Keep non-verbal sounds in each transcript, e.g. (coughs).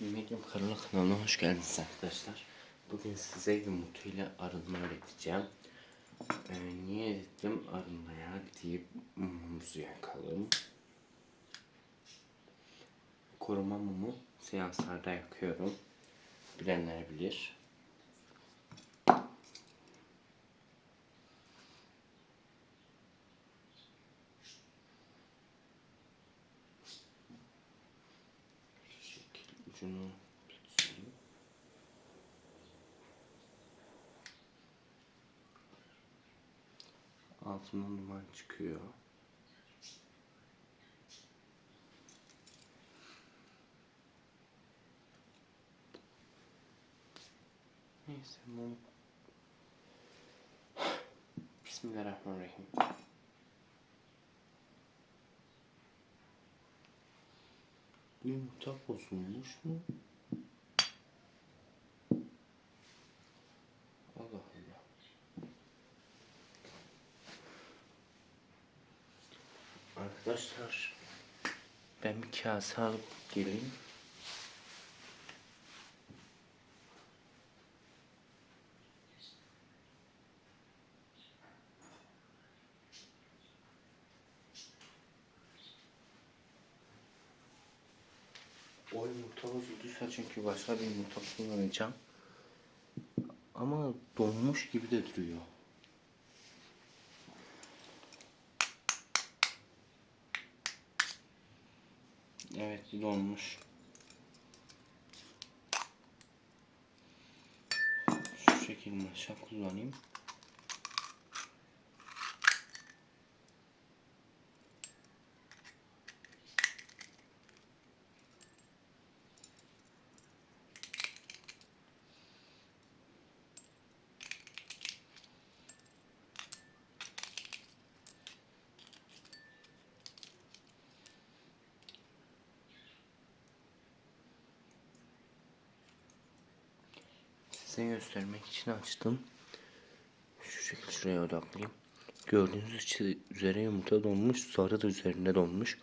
Medium Karala kanalına hoş geldiniz arkadaşlar. Bugün size yumurtayla arınma öğreteceğim. Ee, niye dedim arınmaya deyip mumumuzu yakalım. Koruma mumu seanslarda yakıyorum. Bilenler bilir. Şu şekil ucunu tutsun. Altından duman çıkıyor. Neyse mum. Bismillahirrahmanirrahim. Bu yumurta bozulmuş mu? Allah Allah. Arkadaşlar ben bir kase alıp geleyim. O yumurta bozulduysa çünkü başka bir yumurta kullanacağım. Ama donmuş gibi de duruyor. Evet donmuş. Şu şekil maşa kullanayım. Size göstermek için açtım. Şu şekilde şuraya odaklayayım. Gördüğünüz üzere yumurta donmuş. Sarı da üzerinde donmuş.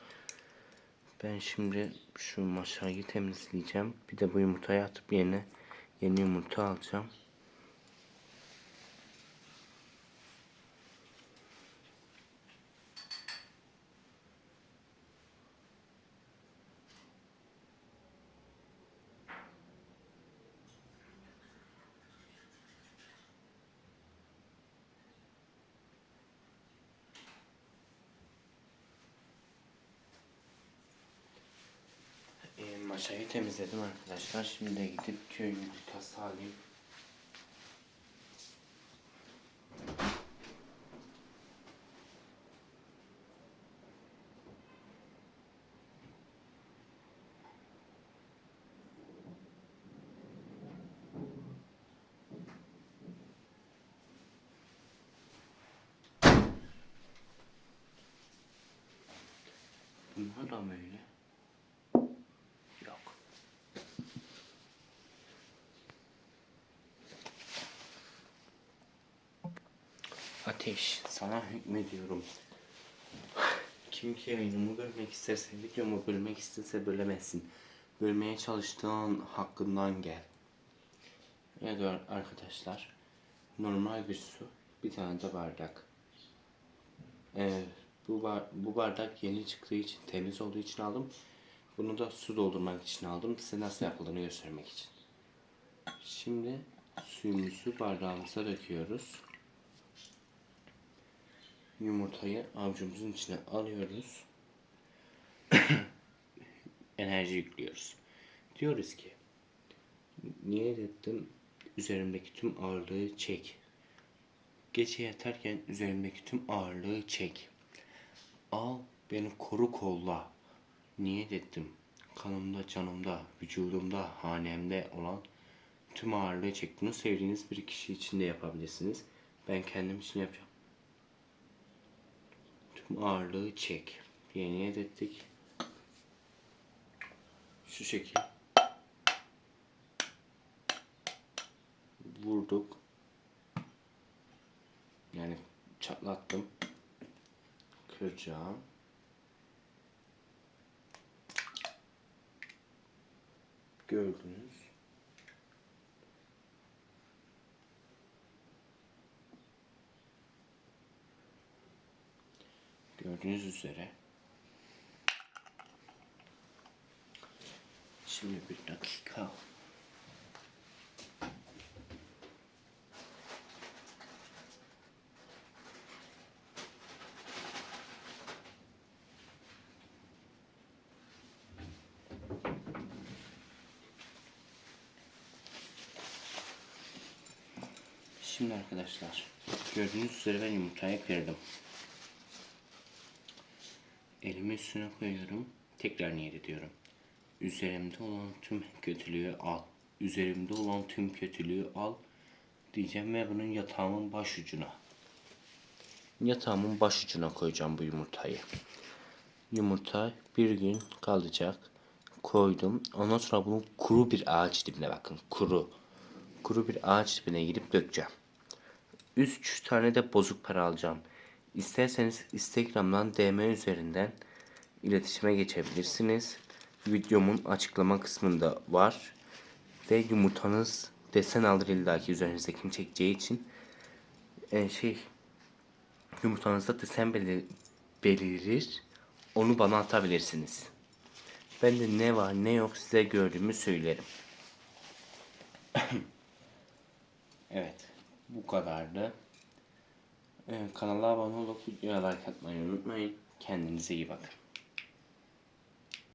Ben şimdi şu maşayı temizleyeceğim. Bir de bu yumurtayı atıp yerine yeni yumurta alacağım. Maşayı temizledim arkadaşlar. Şimdi de gidip köy yumurtası alayım. Bunlar da mı öyle? Yok. Ateş, sana hükmediyorum. Kim ki yayınımı bölmek isterse, videomu bölmek isterse bölemezsin. Bölmeye çalıştığın hakkından gel. Evet arkadaşlar, normal bir su, bir tane de bardak. Evet, bu, bar bu bardak yeni çıktığı için, temiz olduğu için aldım. Bunu da su doldurmak için aldım. Size nasıl yapıldığını göstermek için. Şimdi suyumuzu bardağımıza döküyoruz. Yumurtayı avucumuzun içine alıyoruz. (coughs) Enerji yüklüyoruz. Diyoruz ki niyet ettim üzerimdeki tüm ağırlığı çek. Gece yatarken üzerimdeki tüm ağırlığı çek. Al beni koru kolla. Niyet ettim. Kanımda, canımda, vücudumda, hanemde olan tüm ağırlığı çek. Bunu sevdiğiniz bir kişi için de yapabilirsiniz. Ben kendim için yapacağım. Ağırlığı çek niyet ettik. Şu şekil. Vurduk. Yani çatlattım. Kıracağım. gördünüz. Gördüğünüz üzere. Şimdi bir dakika. Şimdi arkadaşlar gördüğünüz üzere ben yumurtayı kırdım. Elimi üstüne koyuyorum. Tekrar niyet ediyorum. Üzerimde olan tüm kötülüğü al. Üzerimde olan tüm kötülüğü al. Diyeceğim ve bunun yatağımın baş ucuna. Yatağımın baş ucuna koyacağım bu yumurtayı. Yumurta bir gün kalacak. Koydum. Ondan sonra bunu kuru bir ağaç dibine bakın. Kuru. Kuru bir ağaç dibine girip dökeceğim. 3 tane de bozuk para alacağım. İsterseniz Instagram'dan DM üzerinden iletişime geçebilirsiniz. Videomun açıklama kısmında var. Ve yumurtanız desen alır illaki üzerinizdekini çekeceği için. E, şey yumurtanızda desen belir belirir. Onu bana atabilirsiniz. Ben de ne var ne yok size gördüğümü söylerim. (coughs) evet. Bu kadardı. Ee, kanala abone olup videoya like atmayı unutmayın. Kendinize iyi bakın.